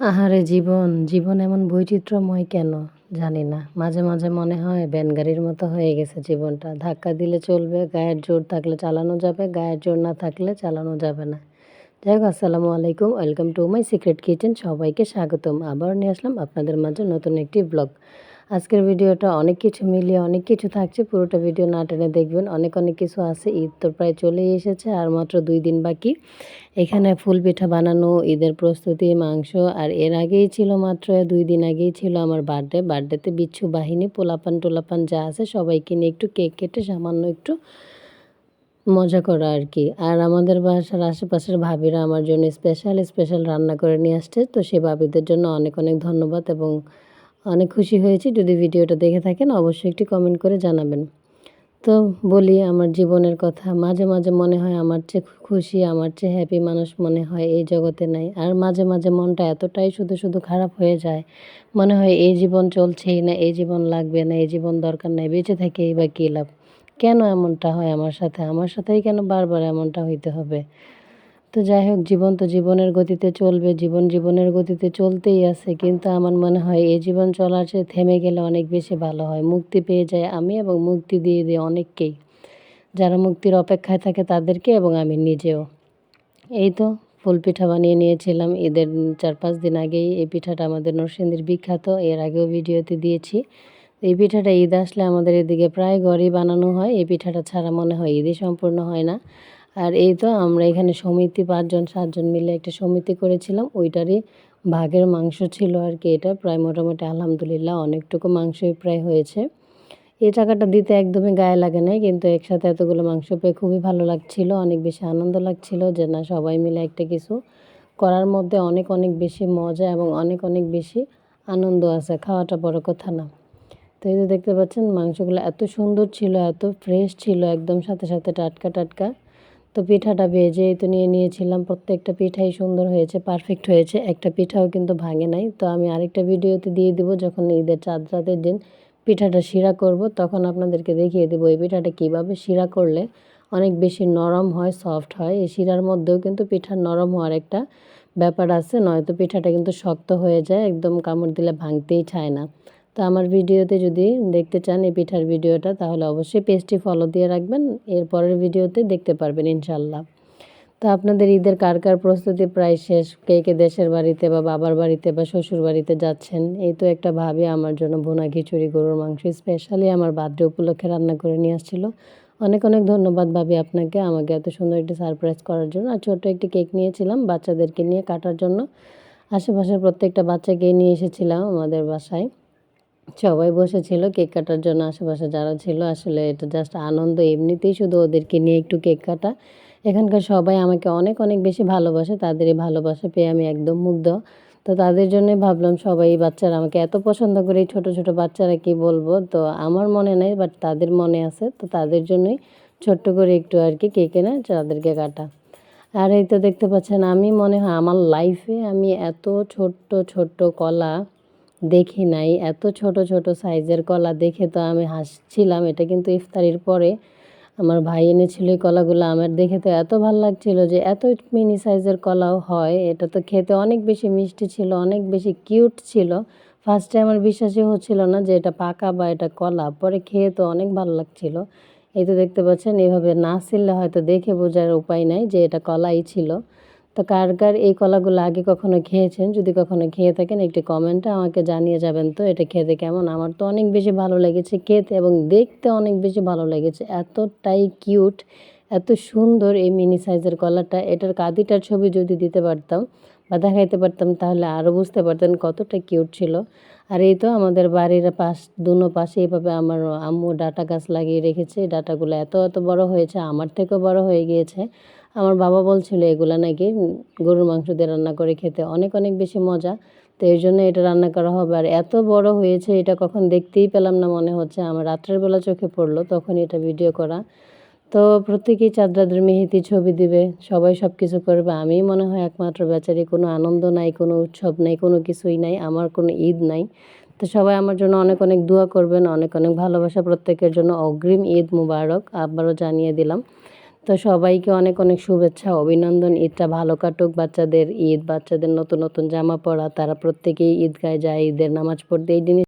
আহারে জীবন জীবন এমন বৈচিত্র্যময় কেন? জানি না। মাঝে মাঝে মনে হয় ব্যানগাড়ির মতো হয়ে গেছে জীবনটা। ধাক্কা দিলে চলবে, গায়ের জোর থাকলে চালানো যাবে, গায়ের জোর না থাকলে চালানো যাবে না। যাই হোক, আসসালামু আলাইকুম। Welcome to my secret kitchen. সবাইকে স্বাগতম। আবার নিয়ে আসলাম আপনাদের মাঝে নতুন একটি ব্লগ। আজকের ভিডিওটা অনেক কিছু মিলিয়ে অনেক কিছু থাকছে, পুরোটা ভিডিও না টেনে দেখবেন। অনেক অনেক কিছু আছে, ঈদ তো প্রায় চলেই এসেছে, আর মাত্র দুই দিন বাকি। এখানে ফুল পিঠা বানানো, ঈদের প্রস্তুতি, মাংস, আর এর আগেই ছিল মাত্র, দুই দিন আগেই ছিল আমার বার্থডে। বার্থডেতে বিচ্ছু বাহিনী, পোলাপান, টোলাপান যা আছে সবাইকে নিয়ে একটু কেক কেটে সামান্য একটু মজা করা আর কি। আর আমাদের বাসার আশেপাশের ভাবিরা আমার জন্য স্পেশাল স্পেশাল রান্না করে নিয়ে আসছে, তো সেই ভাবিদের জন্য অনেক অনেক ধন্যবাদ এবং অনেক খুশি হয়েছি। যদি ভিডিওটা দেখে থাকেন, অবশ্যই একটি কমেন্ট করে জানাবেন। তো বলি, আমার জীবনের কথা। মাঝে মাঝে মনে হয় আমার চেয়ে খুশি, আমার চেয়ে হ্যাপি মানুষ মনে হয় এই জগতে নাই। আর মাঝে মাঝে মনটা এতটাই শুধু শুধু খারাপ হয়ে যায়। মনে হয় এই জীবন চলছেই না, এই জীবন লাগবে না, এই জীবন দরকার নাই, বেঁচে থেকে বা কী লাভ? কেন এমনটা হয় আমার সাথে? আমার সাথেই কেন বারবার এমনটা হইতে হবে? তো যাই হোক, জীবন তো জীবনের গতিতে চলবে, জীবন জীবনের গতিতে চলতেই আছে। কিন্তু আমার মনে হয়, এই জীবন চলার চেয়ে থেমে গেলে অনেক বেশি ভালো হয়। মুক্তি পেয়ে যায় আমি এবং মুক্তি দিয়ে দিই অনেককেই। যারা মুক্তির অপেক্ষায় থাকে তাদেরকে এবং আমি নিজেও। এই তো, ফুল পিঠা বানিয়ে নিয়েছিলাম। ঈদের চার পাঁচ দিন আগেই এই পিঠাটা আমাদের নরসিংদীর বিখ্যাত। এর আগেও ভিডিওতে দিয়েছি। এই পিঠাটা ঈদ আসলে আমাদের এদিকে প্রায় ঘরেই বানানো হয়। এই পিঠাটা ছাড়া মনে হয় ঈদই সম্পূর্ণ হয় না। আর এই তো আমরা এখানে সমিতি পাঁচজন, সাতজন মিলে একটা সমিতি করেছিলাম। ওইটারই ভাগের মাংস ছিল আর কি এটা। প্রায় মোটামুটি আলহামদুলিল্লাহ অনেকটুকু মাংসই প্রায় হয়েছে। এই টাকাটা দিতে একদমই গায়ে লাগে নাই, কিন্তু একসাথে এতগুলো মাংস পেয়ে খুবই ভালো লাগছিল, অনেক বেশি আনন্দ লাগছিল যে না, সবাই মিলে একটা কিছু করার মধ্যে অনেক অনেক বেশি মজা এবং অনেক অনেক বেশি আনন্দ আছে, খাওয়াটা বড় কথা না। তো এই যে দেখতে পাচ্ছেন, মাংসগুলো এত সুন্দর ছিল, এত ফ্রেশ ছিল, একদম সাথে সাথে টাটকা টাটকা। তো পিঠাটা ভেজে তো নিয়ে নিয়েছিলাম। প্রত্যেকটা পিঠাই সুন্দর হয়েছে পারফেক্ট হয়েছে। একটা পিঠাও কিন্তু ভাঙে নাই। তো আমি আরেকটা ভিডিওতে দিয়ে দিব, যখন ঈদের চাঁদ রাতের দিন পিঠাটা শিরা করব, তখন আপনাদেরকে দেখিয়ে দেবো এই পিঠাটা কীভাবে শিরা করলে অনেক বেশি নরম হয় সফট হয়। এই শিরার মধ্যেও কিন্তু পিঠা নরম হওয়ার একটা ব্যাপার আছে, নয়তো পিঠাটা কিন্তু শক্ত হয়ে যায়, একদম কামড় দিলে ভাঙতেই চায় না। তো আমার ভিডিওতে যদি দেখতে চান এই পিঠার ভিডিওটা, তাহলে অবশ্যই পেজটি ফলো দিয়ে রাখবেন। এরপরের ভিডিওতে দেখতে পারবেন ইনশাল্লাহ তো আপনাদের ঈদের কার কার প্রস্তুতি প্রায় শেষ? কে কে দেশের বাড়িতে বা বাবার বাড়িতে বা শ্বশুর বাড়িতে যাচ্ছেন? এই তো একটা ভাবি আমার জন্য ভুনা খিচুড়ি, গরুর মাংস স্পেশালি আমার বার্থডে উপলক্ষে রান্না করে নিয়ে আসছিল। অনেক অনেক ধন্যবাদ ভাবি আপনাকে আমাকে এত সুন্দর একটি সারপ্রাইজ করার জন্য। আর ছোট্ট একটি কেক নিয়েছিলাম বাচ্চাদেরকে নিয়ে কাটার জন্য। আশেপাশের প্রত্যেকটা বাচ্চাকে নিয়ে এসেছিলাম আমাদের বাসায়। সবাই বসেছিল কেক কাটার জন্য, আশেপাশে যারা ছিল আসলে এটা জাস্ট আনন্দ। এমনিতেই শুধু ওদেরকে নিয়ে একটু কেক কাটা। এখানকার সবাই আমাকে অনেক অনেক বেশি ভালোবাসে তাদের এই ভালোবাসা পেয়ে আমি একদম মুগ্ধ। তো তাদের জন্যই ভাবলাম সবাই বাচ্চারা আমাকে এত পছন্দ করে, এই ছোটো ছোটো বাচ্চারা কি বলব? তো আমার মনে নেই বাট তাদের মনে আছে। তো তাদের জন্যই ছোট্ট করে একটু আর কি কেক এনে তাদেরকে কাটা। আর এই তো দেখতে পাচ্ছেন, আমি মনে হয়, আমার লাইফে আমি এত ছোট্ট ছোট্ট কলা দেখি নাই। এত ছোট ছোট সাইজের কলা দেখে তো আমি হাসছিলাম। এটা কিন্তু ইফতারির পরে আমার ভাই এনেছিল এই কলাগুলো। আমার দেখে তো এত ভালো লাগছিল যে, এত মিনি সাইজের কলাও হয়। এটা তো খেতে অনেক বেশি মিষ্টি ছিল, অনেক বেশি কিউট ছিল। ফার্স্টে আমার বিশ্বাসই হচ্ছিল না যে, এটা পাকা বা এটা কলা। পরে খেয়ে তো অনেক ভালো লাগছিল। এই তো দেখতে পাচ্ছেন, এভাবে না ছিললে হয়তো দেখে বোঝার উপায় নাই যে, এটা কলাই ছিল। তো কার কার এই কলাগুলো আগে কখনো খেয়েছেন? যদি কখনো খেয়ে থাকেন, একটি কমেন্টে আমাকে জানিয়ে যাবেন তো এটা খেতে কেমন? আমার তো অনেক বেশি ভালো লেগেছে খেতে এবং দেখতে অনেক বেশি ভালো লেগেছে। এতটাই কিউট এত সুন্দর এই মিনি সাইজের কলাটা। এটার কাদিটার ছবি যদি দিতে পারতাম বা দেখাইতে পারতাম, তাহলে আরও বুঝতে পারতেন কতটা কিউট ছিল। আর এই তো আমাদের বাড়ির পাশ, দুনো পাশে এইভাবে আমার আম্মু ডাটা গাছ লাগিয়ে রেখেছে। ডাটাগুলো এত এত বড় হয়েছে, আমার থেকেও বড় হয়ে গিয়েছে। আমার বাবা বলছিল, এগুলো নাকি গরুর মাংস দিয়ে রান্না করে খেতে অনেক অনেক বেশি মজা। তো এই জন্য এটা রান্না করা হবে। আর এত বড় হয়েছে, এটা কখন দেখতেই পেলাম না মনে হচ্ছে। আমার রাত্রের বেলা চোখে পড়ল তখন এটা ভিডিও করা। তো প্রত্যেকেই চাঁদরাদের মেহেতি ছবি দিবে, সবাই সব কিছু করবে। আমি মনে হয় একমাত্র বেচারি, কোনো আনন্দ নাই, কোনো উৎসব নাই, কোনো কিছুই নাই, আমার কোনো ঈদ নাই। তো সবাই আমার জন্য অনেক অনেক দোয়া করবেন, অনেক অনেক ভালোবাসা, প্রত্যেকের জন্য অগ্রিম ঈদ মুবারক, আবারও জানিয়ে দিলাম। তো সবাইকে অনেক অনেক শুভেচ্ছা, অভিনন্দন, ঈদটা ভালো কাটুক, বাচ্চাদের ঈদ, বাচ্চাদের নতুন নতুন জামা পরা, তারা প্রত্যেকেই ঈদগায় যায়, ঈদের নামাজ পড়তে, এই জিনিস